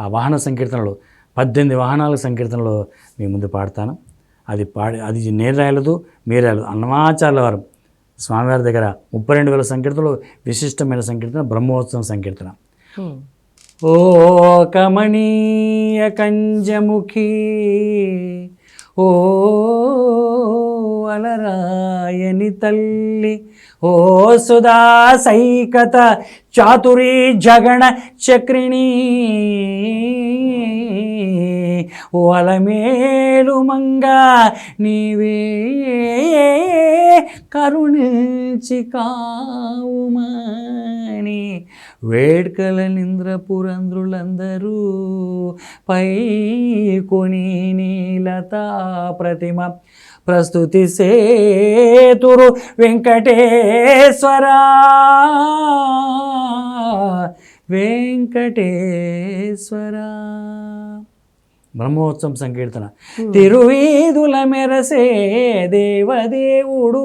ఆ వాహన సంకీర్తనలో పద్దెనిమిది వాహనాల సంకీర్తనలో మీ ముందు పాడతాను. అది పాడి అది నేను రాయలేదు మీరు రాయలేదు. అన్నమాచార్య వారు స్వామివారి దగ్గర ముప్పై రెండు వేల సంకీర్తనలో విశిష్టమైన సంకీర్తన బ్రహ్మోత్సవం సంకీర్తన. ఓ కమనీయ కంజముఖీ ఓ అలరాయని తల్లి ఓ సుధా సైకత చాతురీ జగణ చక్రిణీ. వలమేలు మంగ నీవే కరుణించి కావుమని వేడ్కల నింద్రపురంధ్రులందరూ పై కొని నీలతా ప్రతిమ. ప్రస్తుతి సేతురు వెంకటేశ్వరా. వెంకటేశ్వరా. బ్రహ్మోత్సవం సంకీర్తన. తిరువీధుల మెరసే దేవదేవుడు.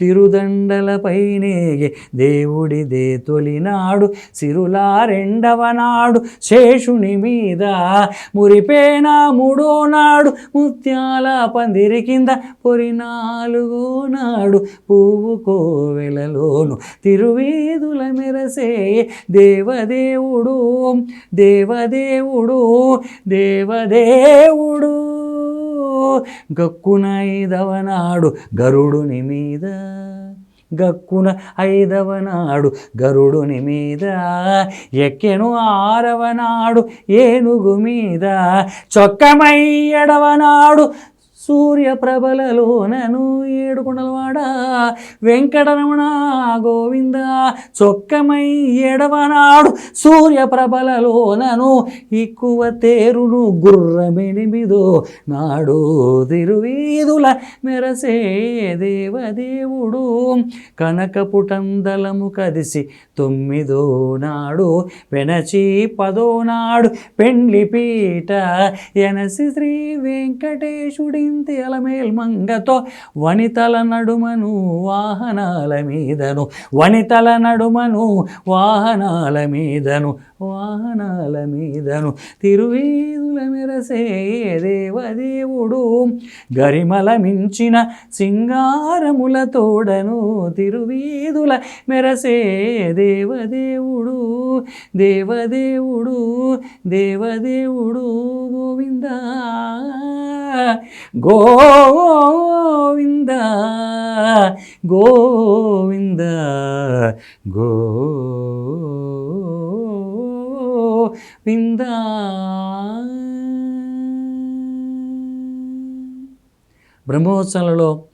తిరుదండలపైనే దేవుడిదే తొలినాడు సిరులారెండవ నాడు శేషుని మీద మురిపేన మూడో నాడు ముత్యాల పందిరి కింద పొరి నాలుగో నాడు పువ్వు కోవెలలోను తిరువేదుల మెరసే దేవదేవుడు దేవదేవుడు దేవదేవుడు. గక్కున ఐదవనాడు గరుడుని మీద. గక్కున ఐదవనాడు గరుడుని మీద. ఎక్కెను ఆరవనాడు ఏనుగు మీద. చొక్కమై ఎడవనాడు సూర్యప్రభలలోనను ఏడుకొండలవాడ? వెంకటరమణ గోవింద చొక్కమై ఎడవనాడు సూర్యప్రభలలోనను ఎక్కువ తేరును గుర్రమెనిమిదో నాడు తిరువీధుల మెరసే దేవదేవుడు. కనకపుటందలము కదిసి తొమ్మిదో నాడు వెనచి పదో నాడు పెండ్లి పీట ఎనసి శ్రీ వెంకటేశుడి అలమేల్ మంగతో వనితల నడుమను వాహనాల మీదను వనితల నడుమను వాహనాల మీదను వాహనాల మీదను. తిరువేదుల మెరసే దేవదేవుడు? గరిమల మించిన సింగారముల తోడను తిరువీధుల మెరసే దేవదేవుడు? దేవదేవుడు దేవదేవుడు గోవింద? గోవింద గోవింద గోవింద బ్రహ్మోత్సవాలలో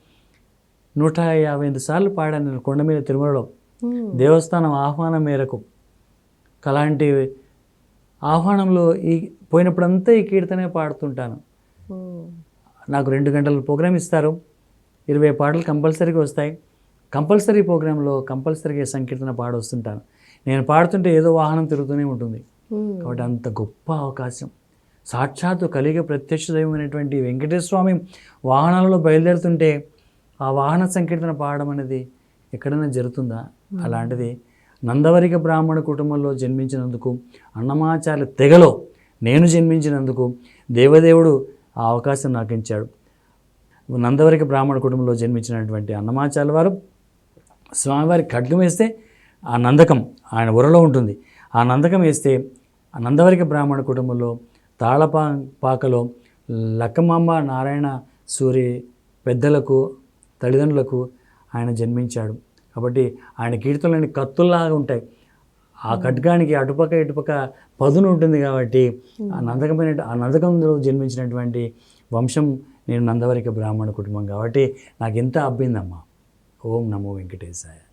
నూట యాభై ఐదు సార్లు పాడాను నేను కొండ మీద తిరుమలలో ఉమ్. దేవస్థానం ఆహ్వానం మేరకు అలాంటి ఆహ్వానంలో ఈ పోయినప్పుడంతా ఈ కీర్తనే పాడుతుంటాను ఉమ్. నాకు రెండు గంటల ప్రోగ్రామ్ ఇస్తారు. ఇరవై పాటలు కంపల్సరీగా వస్తాయి. కంపల్సరీ ప్రోగ్రాంలో కంపల్సరీగా సంకీర్తన పాడొస్తుంటాను. నేను పాడుతుంటే ఏదో వాహనం తిరుగుతూనే ఉంటుంది. కాబట్టి అంత గొప్ప అవకాశం. సాక్షాత్తు కలిగ ప్రత్యక్ష దైవమైనటువంటి వెంకటేశ్వర స్వామి వాహనాలలో బయలుదేరుతుంటే ఆ వాహన సంకీర్తన పాడడం అనేది ఎక్కడైనా జరుగుతుందా? అలాంటిది నందవరిక బ్రాహ్మణ కుటుంబంలో జన్మించినందుకు అన్నమాచార్య తెగలో నేను జన్మించినందుకు దేవదేవుడు ఆ అవకాశం నాకు ఇచ్చాడు. నందవరిక బ్రాహ్మణ కుటుంబంలో జన్మించినటువంటి అన్నమాచార్య వారు స్వామివారి ఖడ్గం వేస్తే ఆ నందకం ఆయన ఉరలో ఉంటుంది. ఆ నందకం వేస్తే ఆ నందవరిక బ్రాహ్మణ కుటుంబంలో తాళపా పాకలో లక్కమాంబ నారాయణ సూరి పెద్దలకు తల్లిదండ్రులకు ఆయన జన్మించాడు. కాబట్టి ఆయన కీర్తనలని కత్తుల్లాగా ఉంటాయి. ఆ ఖడ్గానికి అటుపక్క ఇటుపక్క పదును ఉంటుంది కాబట్టి ఆ నందకమైన ఆ నందకంలో జన్మించినటువంటి వంశం నేను నందవరిక బ్రాహ్మణ కుటుంబం కాబట్టి నాకు ఎంత అబ్బిందమ్మా. ఓం నమో వెంకటేశాయ.